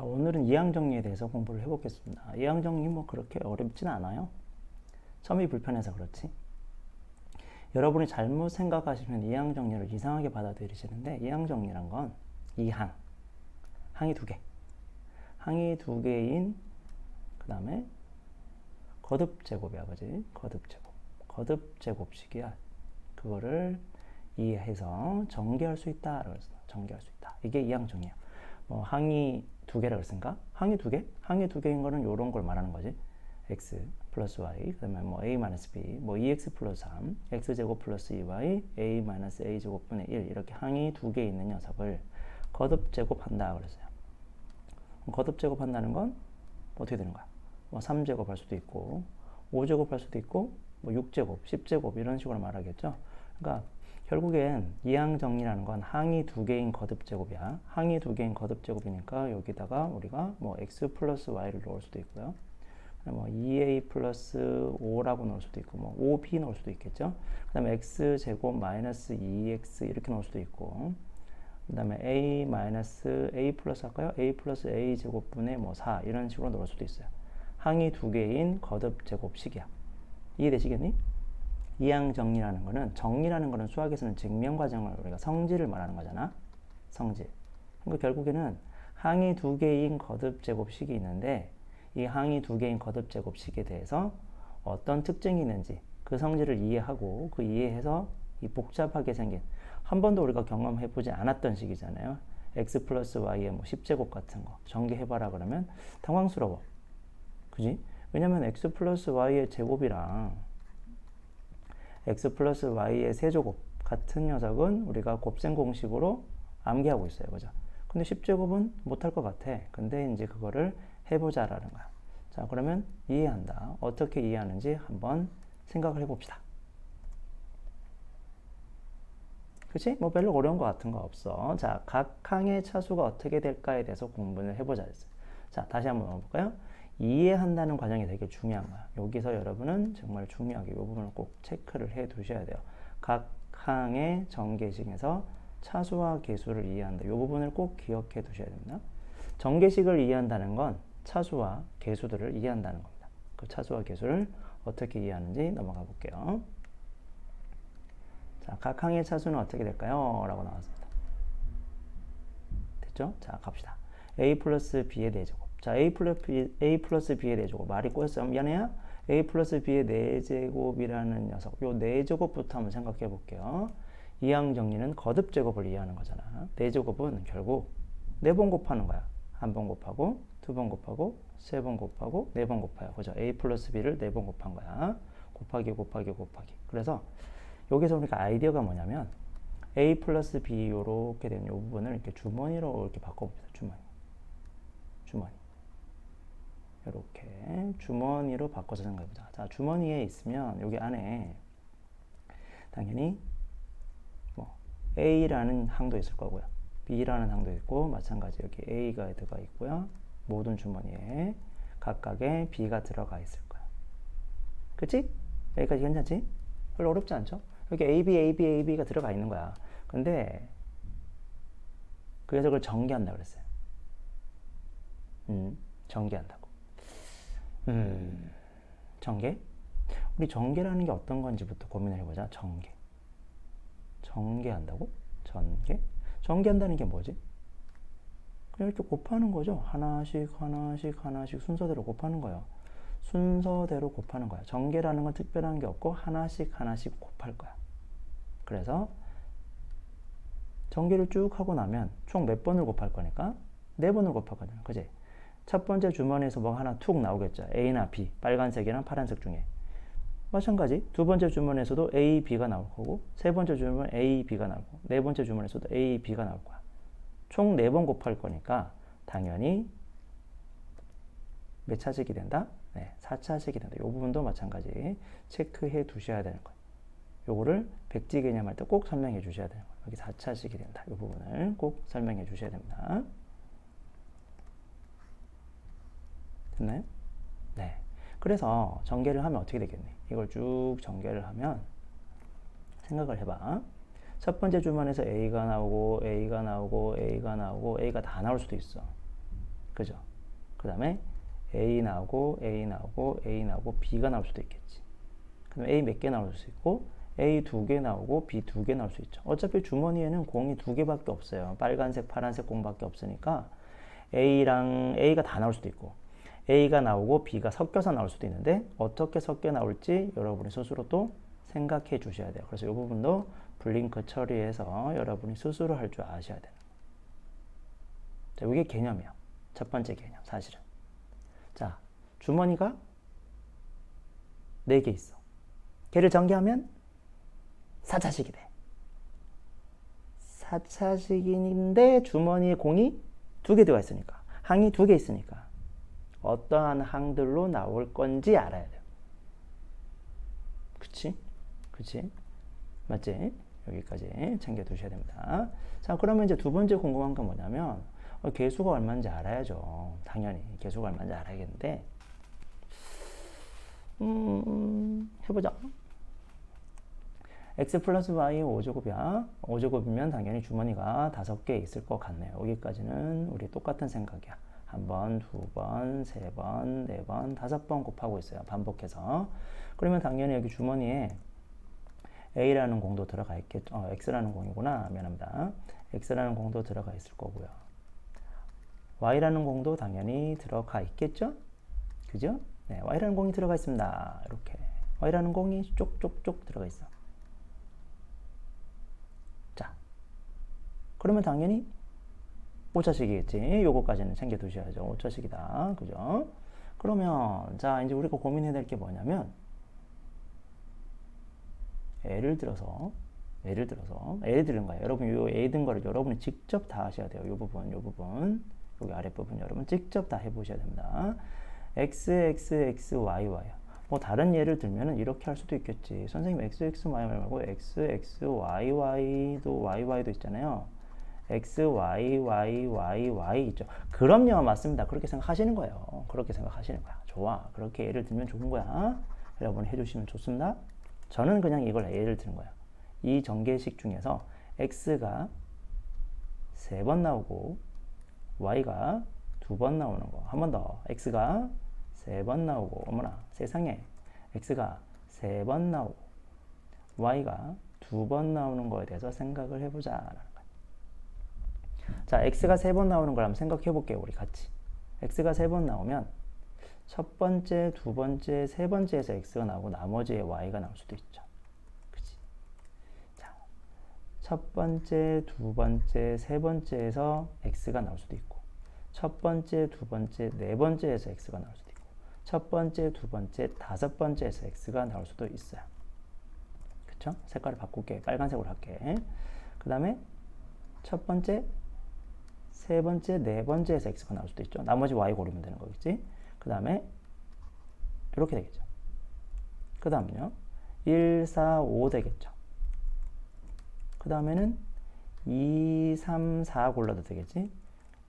자, 오늘은 이항 정리에 대해서 공부를 해보겠습니다. 이항 정리 뭐 그렇게 어렵지는 않아요. 처음이 불편해서 그렇지. 여러분이 잘못 생각하시면 이항 정리를 이상하게 받아들이시는데 이항 정리란 건 이항, 항이 두 개, 항이 두 개인 그 다음에 거듭 제곱이야, 그지? 거듭 제곱, 거듭 제곱식이야. 그거를 이해해서 전개할 수 있다. 그래서 전개할 수 있다. 이게 이항 정리야. 뭐 항이 두 개라고 했으니까 항이 두 개? 항이 두 개인 거는 이런 걸 말하는 거지. x 플러스 y 그 다음에 뭐 a 마이너스 b 뭐 2x 플러스 3 x 제곱 플러스 2y a 마이너스 a 제곱분의 1 이렇게 항이 두 개 있는 녀석을 거듭 제곱한다 그랬어요. 거듭 제곱한다는 건 어떻게 되는 거야? 뭐 3제곱 할 수도 있고 5제곱 할 수도 있고 뭐 6제곱, 10제곱 이런 식으로 말하겠죠. 그러니까 결국엔 이항 정리라는 건 항이 두 개인 거듭 제곱이야. 항이 두 개인 거듭 제곱이니까 여기다가 우리가 뭐 x 플러스 y를 넣을 수도 있고요. 뭐 2a 플러스 5라고 넣을 수도 있고 뭐 5b 넣을 수도 있겠죠. 그 다음에 x 제곱 마이너스 2x 이렇게 넣을 수도 있고 그 다음에 a 마이너스 a 플러스 할까요? a 플러스 a 제곱분의 뭐 4 이런 식으로 넣을 수도 있어요. 항이 두 개인 거듭 제곱식이야. 이해되시겠니? 이항 정리라는 거는 정리라는 거는 수학에서는 증명 과정을 우리가 성질을 말하는 거잖아. 성질. 그러니까 결국에는 항이 두 개인 거듭 제곱식이 있는데 이 항이 두 개인 거듭 제곱식에 대해서 어떤 특징이 있는지 그 성질을 이해하고 그 이해해서 이 복잡하게 생긴 한 번도 우리가 경험해 보지 않았던 식이잖아요. x 플러스 y의 뭐 10제곱 같은 거 전개해봐라 그러면 당황스러워. 그지? 왜냐면 x 플러스 y의 제곱이랑 x 플러스 y의 세제곱 같은 녀석은 우리가 곱셈 공식으로 암기하고 있어요. 그죠? 근데 10제곱은 못할 것 같아. 근데 이제 그거를 해보자라는 거야. 자, 그러면 이해한다. 어떻게 이해하는지 한번 생각을 해봅시다. 그치? 뭐 별로 어려운 것 같은 거 없어. 자, 각 항의 차수가 어떻게 될까에 대해서 공부를 해보자. 자, 다시 한번 넘어볼까요? 이해한다는 과정이 되게 중요한 거야. 여기서 여러분은 정말 중요하게 이 부분을 꼭 체크를 해 두셔야 돼요. 각 항의 전개식에서 차수와 계수를 이해한다. 이 부분을 꼭 기억해 두셔야 됩니다. 전개식을 이해한다는 건 차수와 계수들을 이해한다는 겁니다. 그 차수와 계수를 어떻게 이해하는지 넘어가 볼게요. 자, 각 항의 차수는 어떻게 될까요? 라고 나왔습니다. 됐죠? 자, 갑시다. a 플러스 b의 4제곱. 자, a 플러스, b, a 플러스 b의 4제곱. 말이 꼬였어요. 미안해요. a 플러스 b의 4제곱이라는 녀석. 요 4제곱부터 한번 생각해 볼게요. 이항 정리는 거듭 제곱을 이해하는 거잖아. 4제곱은 결국 4번 곱하는 거야. 한 번 곱하고, 두 번 곱하고, 세 번 곱하고, 네 번 곱해요. 그죠? a 플러스 b를 4번 곱한 거야. 곱하기, 곱하기, 곱하기. 그래서 여기서 우리가 아이디어가 뭐냐면 a 플러스 b 이렇게 되는 이 부분을 이렇게 주머니로 이렇게 바꿔봅니다. 주머니. 주머니. 이렇게 주머니로 바꿔서 생각해보자. 자, 주머니에 있으면 여기 안에 당연히 뭐 a라는 항도 있을 거고요. b라는 항도 있고 마찬가지 여기 a가 들어가 있고요. 모든 주머니에 각각의 b가 들어가 있을 거야. 그치? 여기까지 괜찮지? 별로 어렵지 않죠? 여기 a, b, a, b, a, b가 들어가 있는 거야. 근데 그 녀석을 전개한다 그랬어요. 음, 전개한다고. 음, 전개? 우리 전개라는 게 어떤 건지부터 고민을 해보자. 전개. 전개한다고? 전개? 전개한다는 게 뭐지? 그냥 이렇게 곱하는 거죠. 하나씩, 하나씩, 하나씩 순서대로 곱하는 거예요. 순서대로 곱하는 거야. 전개라는 건 특별한 게 없고 하나씩 하나씩 곱할 거야. 그래서 전개를 쭉 하고 나면 총 몇 번을 곱할 거니까 네 번을 곱할 거잖아. 그지? 첫 번째 주머니에서 뭐 하나 툭 나오겠죠. A나 B, 빨간색이랑 파란색 중에. 마찬가지 두 번째 주머니에서도 A, B가 나올 거고 세 번째 주머니 A, B가 나오고 네 번째 주머니에서도 A, B가 나올 거야. 총 네 번 곱할 거니까 당연히 몇 차식이 된다? 네, 4차식이 된다. 이 부분도 마찬가지 체크해 두셔야 되는 거예요. 요거를 백지 개념할 때 꼭 설명해 주셔야 되는 거예요. 여기 4차식이 된다. 이 부분을 꼭 설명해 주셔야 됩니다. 됐나요? 네. 그래서 전개를 하면 어떻게 되겠니? 이걸 쭉 전개를 하면 생각을 해봐. 첫 번째 주문에서 A가 나오고 A가 나오고 A가 나오고 A가 다 나올 수도 있어. 그죠? 그 다음에 A 나오고 A 나오고 A 나오고 B가 나올 수도 있겠지. 그럼 A 몇 개 나올 수 있고 A 두 개 나오고 B 두 개 나올 수 있죠. 어차피 주머니에는 공이 두 개밖에 없어요. 빨간색, 파란색 공밖에 없으니까 A랑 A가 다 나올 수도 있고 A가 나오고 B가 섞여서 나올 수도 있는데 어떻게 섞여 나올지 여러분이 스스로 또 생각해 주셔야 돼요. 그래서 이 부분도 블링크 처리해서 여러분이 스스로 할 줄 아셔야 거예요. 자, 이게 개념이야. 첫 번째 개념, 사실은. 자, 주머니가 4개 있어. 걔를 전개하면 4차식이 돼. 4차식인데 주머니에 공이 두개 들어가 있으니까. 항이 두개 있으니까. 어떠한 항들로 나올 건지 알아야 돼요. 그치? 그치? 맞지? 여기까지 챙겨 두셔야 됩니다. 자, 그러면 이제 두 번째 궁금한 건 뭐냐면, 어, 개수가 얼마인지 알아야죠. 당연히. 개수가 얼마인지 알아야겠는데, 음, 해보자. x 플러스 y 5제곱이야. 5제곱이면 당연히 주머니가 다섯 개 있을 것 같네요. 여기까지는 우리 똑같은 생각이야. 한 번, 두 번, 세 번, 네 번, 다섯 번 곱하고 있어요. 반복해서. 그러면 당연히 여기 주머니에 A라는 공도 들어가 있겠죠. 어, X라는 공이구나. 미안합니다. X라는 공도 들어가 있을 거고요. Y라는 공도 당연히 들어가 있겠죠? 그죠? 네, Y라는 공이 들어가 있습니다. 이렇게. Y라는 공이 쪽쪽쪽 들어가 있어. 자. 그러면 당연히 5차식이겠지. 요거까지는 챙겨 두셔야죠. 5차식이다. 그죠? 그러면, 자, 이제 우리가 고민해야 될 게 뭐냐면, 예를 들어서 예를 들어서 예를 들은 거예요. 여러분 요 예를 든 거를 여러분이 직접 다 하셔야 돼요. 요 부분, 요 부분, 여기 아랫 부분 여러분 직접 다 해보셔야 됩니다. x x x y y 뭐 다른 예를 들면은 이렇게 할 수도 있겠지. 선생님 x x y 말고 x x y y도 y y도 있잖아요. X y y y y 있죠. 그럼요, 맞습니다. 그렇게 생각하시는 거예요. 그렇게 생각하시는 거야. 좋아. 그렇게 예를 들면 좋은 거야. 여러분 해주시면 좋습니다. 저는 그냥 이걸 예를 드는 거예요. 이 전개식 중에서 x가 세 번 나오고 y가 두 번 나오는 거. 한 번 더. x가 세 번 나오고 어머나 세상에 x가 세 번 나오고 y가 두 번 나오는 거에 대해서 생각을 거예요. 자, x가 세 번 나오는 걸 한번 생각해 볼게요. 우리 같이. x가 세 번 나오면 첫 번째, 두 번째, 세 번째에서 x가 나오고 나머지에 y가 나올 수도 있죠. 그치? 자, 첫 번째, 두 번째, 세 번째에서 x가 나올 수도 있고, 첫 번째, 두 번째, 네 번째에서 x가 나올 수도 있고, 첫 번째, 두 번째, 다섯 번째에서 x가 나올 수도 있어요. 그쵸? 색깔을 바꿀게. 빨간색으로 할게. 그 다음에 첫 번째, 세 번째, 네 번째에서 x가 나올 수도 있죠. 나머지 y 고르면 되는 거겠지? 그 다음에 이렇게 되겠죠. 그 다음은요. 1, 4, 5 되겠죠. 그 다음에는 2, 3, 4 골라도 되겠지.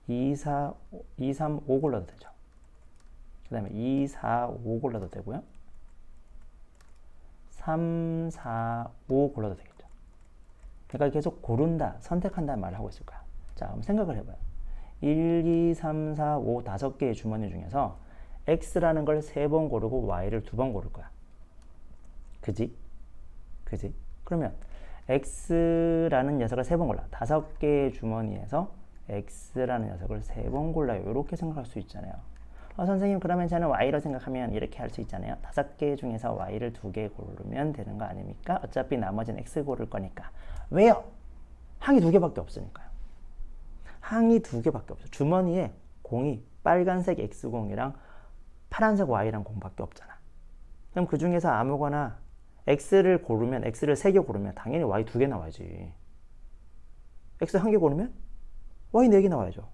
2, 4, 2, 3, 5 골라도 되죠. 그 다음에 2, 4, 5 골라도 되고요. 3, 4, 5 골라도 되겠죠. 그러니까 계속 고른다, 선택한다는 말을 하고 있을 거야. 자, 한번 생각을 해봐요. 1, 2, 3, 4, 5 다섯 개의 주머니 중에서 x라는 걸 세 번 고르고 y를 두 번 고를 거야. 그지? 그지? 그러면 x라는 녀석을 세 번 골라. 다섯 개의 주머니에서 x라는 녀석을 세 번 골라요. 이렇게 생각할 수 있잖아요. 어, 선생님 그러면 저는 y로 생각하면 이렇게 할 수 있잖아요. 다섯 개 중에서 y를 두 개 고르면 되는 거 아닙니까? 어차피 나머지는 x 고를 거니까. 왜요? 항이 두 개밖에 없으니까요. 항이 두 개밖에 없어. 주머니에 공이 빨간색 x공이랑 파란색 Y랑 공밖에 없잖아. 그럼 그 중에서 아무거나 X를 고르면, X를 세 개 고르면 당연히 Y 두 개 나와야지. X 한 개 고르면 Y 네 개 나와야죠.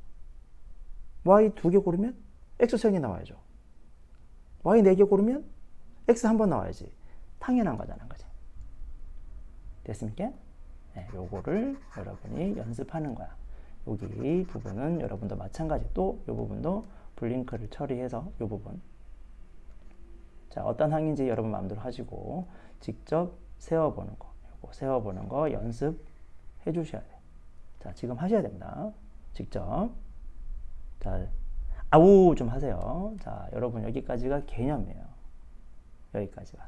Y 두 개 고르면 X 세 개 나와야죠. Y 네 개 고르면 X 한 번 나와야지. 당연한 거잖아, 그지? 됐습니까? 네, 요거를 여러분이 연습하는 거야. 여기 부분은 여러분도 마찬가지. 또 이 부분도 블링크를 처리해서 이 부분 자 어떤 항인지 여러분 마음대로 하시고 직접 세워보는 거 요거 세워보는 거 연습해 주셔야 돼요 자 지금 하셔야 됩니다 직접 자 아우 좀 하세요. 자, 여러분 여기까지가 개념이에요. 여기까지가.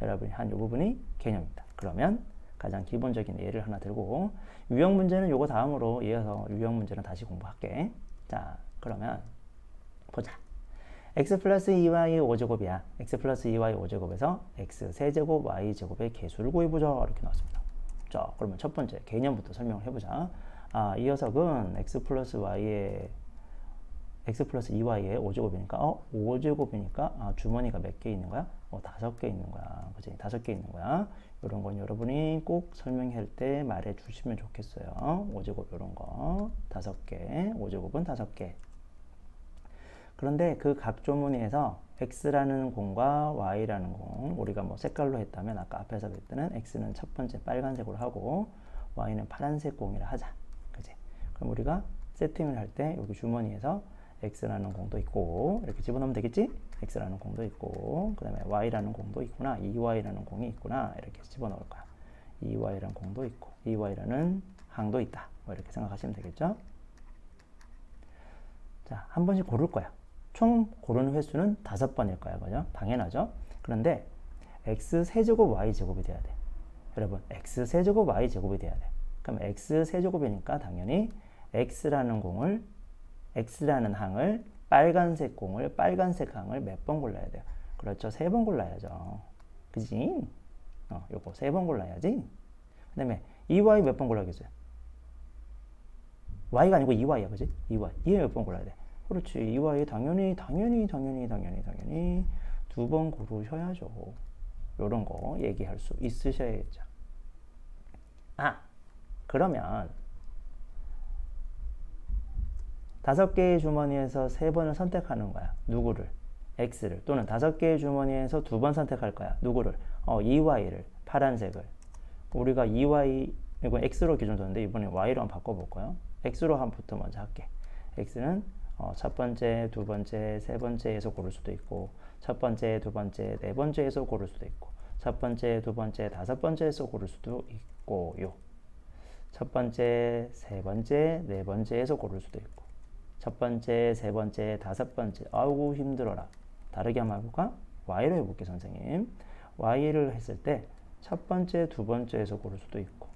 여러분이 한 이 부분이 개념입니다. 그러면 가장 기본적인 예를 하나 들고 유형 문제는 요거 다음으로 이어서 유형 문제는 다시 공부할게. 자, 그러면 보자. x 플러스 2y 5제곱이야. x 플러스 2y 5제곱에서 x 세제곱 y 제곱의 개수를 구해보자. 이렇게 나왔습니다. 자, 그러면 첫 번째 개념부터 설명을 해보자. 아, 이 녀석은 x 플러스 y의 x 플러스 2y의 5제곱이니까 어 5제곱이니까 아, 주머니가 몇 개 있는 거야? 어 다섯 개 있는 거야. 그지? 다섯 개 있는 거야. 이런 건 여러분이 꼭 설명할 때 말해 주시면 좋겠어요. 5제곱 이런 거 다섯 개, 5제곱은 다섯 개. 그런데 그 각 조문에서 x라는 공과 y라는 공 우리가 뭐 색깔로 했다면 아까 앞에서 볼 때는 x는 첫 번째 빨간색으로 하고 y는 파란색 공이라 하자. 그지? 그럼 우리가 세팅을 할 때 여기 주머니에서 x라는 공도 있고 이렇게 집어넣으면 되겠지? X라는 공도 있고 그 다음에 y라는 공도 있구나 2y라는 공이 있구나 이렇게 집어넣을 거야 2y라는 공도 있고 2y라는 항도 있다 뭐 이렇게 생각하시면 되겠죠? 자, 한 번씩 고를 거야 총 고르는 횟수는 다섯 번일 거야 그죠? 당연하죠? 그런데 x 세제곱 y 제곱이 돼야 돼 여러분 x 세제곱 y 제곱이 돼야 돼 그럼 x 세제곱이니까 당연히 x라는 공을 x라는 항을 빨간색 공을 빨간색 항을 몇 번 골라야 돼요? 그렇죠. 세 번 골라야죠. 그지? 어, 요거 세 번 골라야지. 그 다음에 2y 몇 번 골라야겠어요? y가 아니고 2y야, 그지? 2y. 2에 몇번 골라야 돼? 그렇지. 2y 당연히, 당연히, 당연히, 당연히, 당연히 두 번 고르셔야죠. 요런 거 얘기할 수 있으셔야겠죠. 아, 그러면 다섯 개의 주머니에서 세 번을 선택하는 거야. 누구를? X를. 또는 다섯 개의 주머니에서 두 번 선택할 거야. 누구를? 어, 2Y를. 파란색을. 우리가 2Y, 이건 X로 기준 뒀는데 이번에 Y로 한번 바꿔볼까요? X로 한부터 먼저 할게. X는 어, 첫 번째, 두 번째, 세 번째에서 고를 수도 있고, 첫 번째, 두 번째, 네 번째에서 고를 수도 있고, 첫 번째, 두 번째, 다섯 번째에서 고를 수도 있고요. 첫 번째, 세 번째, 네 번째에서 고를 수도 있고, 첫 번째, 세 번째, 다섯 번째. 아이고 힘들어라. 다르게 한번 해볼까? Y로 해볼게 선생님. Y를 했을 때 첫 번째, 두 번째에서 고를 수도 있고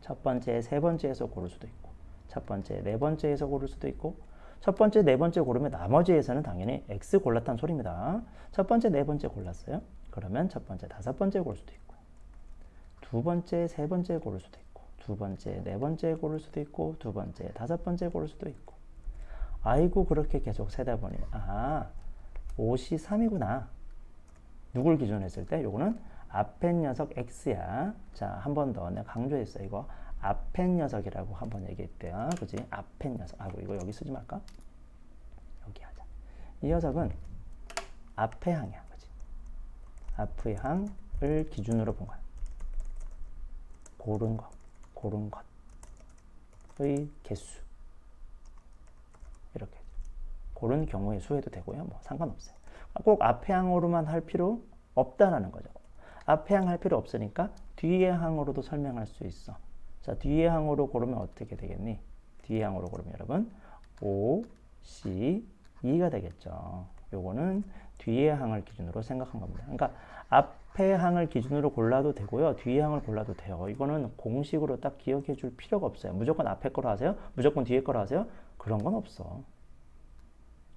첫 번째, 세 번째에서 고를 수도 있고 첫 번째, 네 번째에서 고를 수도 있고 첫 번째, 네 번째 고르면 나머지에서는 당연히 X 골랐다는 소리입니다. 첫 번째, 네 번째 골랐어요. 그러면 첫 번째, 다섯 번째 고를 수도 있고 두 번째, 세 번째 고를 수도 있고 두 번째, 네 번째 고를 수도 있고 두 번째, 다섯 번째 고를 수도 있고 아이고 그렇게 계속 세다 보니 아 5시 3이구나. 누굴 기준으로 했을 때? 요거는 앞에 녀석 x야. 자 한 번 더 내가 강조했어 이거. 앞에 녀석이라고 한 번 얘기했대요. 그지? 앞에 녀석. 아이고 이거 여기 쓰지 말까? 여기 하자. 이 녀석은 앞에 항이야 그지? 앞의 항을 기준으로 본 거야. 고른 거 고른 것의 개수 이렇게 그런 경우의 수해도 되고요. 뭐 상관없어요. 꼭 앞에 항으로만 할 필요 없다라는 거죠. 앞에 항 할 필요 없으니까 뒤에 항으로도 설명할 수 있어. 자, 뒤에 항으로 고르면 어떻게 되겠니? 뒤에 항으로 고르면 여러분 5, C, 2가 되겠죠. 요거는 뒤에 항을 기준으로 생각한 겁니다. 그러니까 앞에 항을 기준으로 골라도 되고요. 뒤에 항을 골라도 돼요. 이거는 공식으로 딱 기억해 줄 필요가 없어요. 무조건 앞에 거로 하세요. 무조건 뒤에 거로 하세요. 그런 건 없어.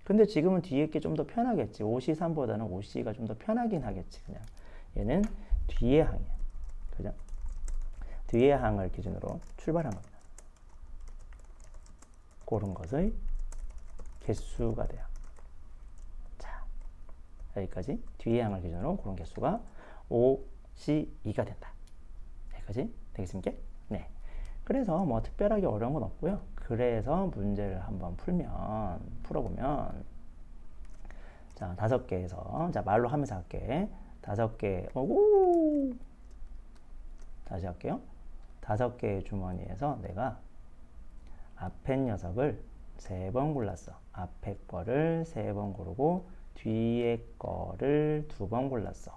근데 지금은 뒤에 게 좀 더 편하겠지. 5C3보다는 5C가 좀 더 편하긴 하겠지. 그냥 얘는 뒤에 항이야. 그죠? 뒤에 항을 기준으로 출발한 겁니다. 고른 것의 개수가 돼요. 자, 여기까지 뒤에 항을 기준으로 고른 개수가 5C2가 된다. 여기까지 되겠습니까? 네. 그래서 뭐 특별하게 어려운 건 없고요. 그래서 문제를 한번 풀면 풀어보면 자 다섯 개에서 자 말로 하면서 할게. 다섯 개 오고! 다시 할게요. 다섯 개의 주머니에서 내가 앞에 녀석을 세 번 골랐어. 앞에 거를 세 번 고르고 뒤에 거를 두 번 골랐어.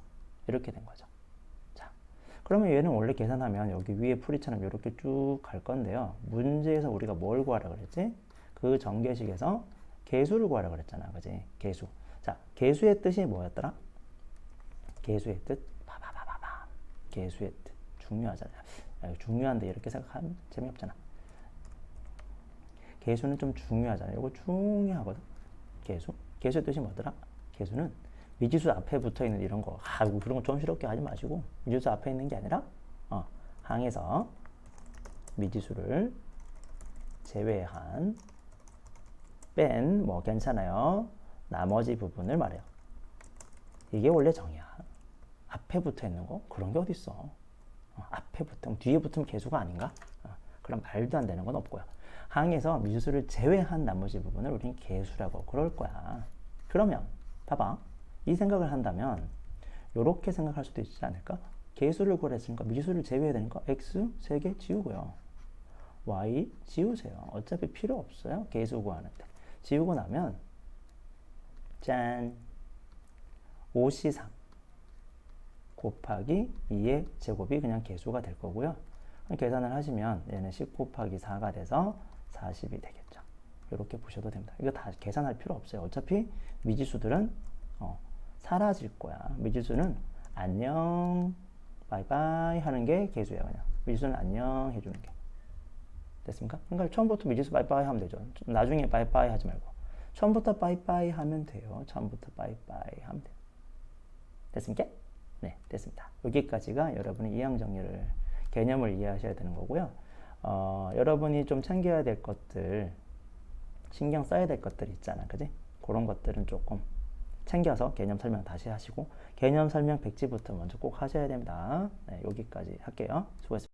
이렇게 된 거죠 그러면 얘는 원래 계산하면 여기 위에 풀이처럼 이렇게 쭉 갈 건데요. 문제에서 우리가 뭘 구하라 그랬지? 그 전개식에서 개수를 구하라 그랬잖아. 그지? 개수. 자, 개수의 뜻이 뭐였더라? 개수의 뜻. 바바바바바. 개수의 뜻. 중요하잖아. 중요한데 이렇게 생각하면 재미없잖아. 개수는 좀 중요하잖아. 이거 중요하거든. 개수. 개수의 뜻이 뭐더라? 개수는 미지수 앞에 붙어 있는 이런 거. 아, 그런 거 좀스럽게 하지 마시고 미지수 앞에 있는 게 아니라 어, 항에서 미지수를 제외한 뺀 뭐 괜찮아요. 나머지 부분을 말해요. 이게 원래 정의야. 앞에 붙어 있는 거 그런 게 어디 있어? 어, 앞에 붙으면 뒤에 붙으면 개수가 아닌가? 어, 그럼 말도 안 되는 건 없고요. 항에서 미지수를 제외한 나머지 부분을 우리는 개수라고 그럴 거야. 그러면 봐봐. 이 생각을 한다면 이렇게 생각할 수도 있지 않을까? 개수를 구했으니까 미지수를 제외해야 되니까 x 3개 지우고요. y 지우세요. 어차피 필요 없어요. 개수 구하는데. 지우고 나면 짠 5c3 곱하기 2의 제곱이 그냥 개수가 될 거고요. 계산을 하시면 얘는 10 곱하기 4가 돼서 40이 되겠죠. 이렇게 보셔도 됩니다. 이거 다 계산할 필요 없어요. 어차피 미지수들은 어, 사라질 거야. 미지수는 안녕, 바이바이 하는 게 개수예요. 그냥 미지수는 안녕 해주는 게. 됐습니까? 그러니까 처음부터 미지수 바이바이 하면 되죠. 나중에 바이바이 하지 말고. 처음부터 바이바이 하면 돼요. 처음부터 바이바이 하면 돼요. 됐습니까? 네, 됐습니다. 여기까지가 여러분의 이항 정리를 개념을 이해하셔야 되는 거고요. 어, 여러분이 좀 챙겨야 될 것들, 신경 써야 될 것들 있잖아, 그지? 그런 것들은 조금 챙겨서 개념 설명 다시 하시고 개념 설명 백지부터 먼저 꼭 하셔야 됩니다. 네, 여기까지 할게요. 수고했습니다.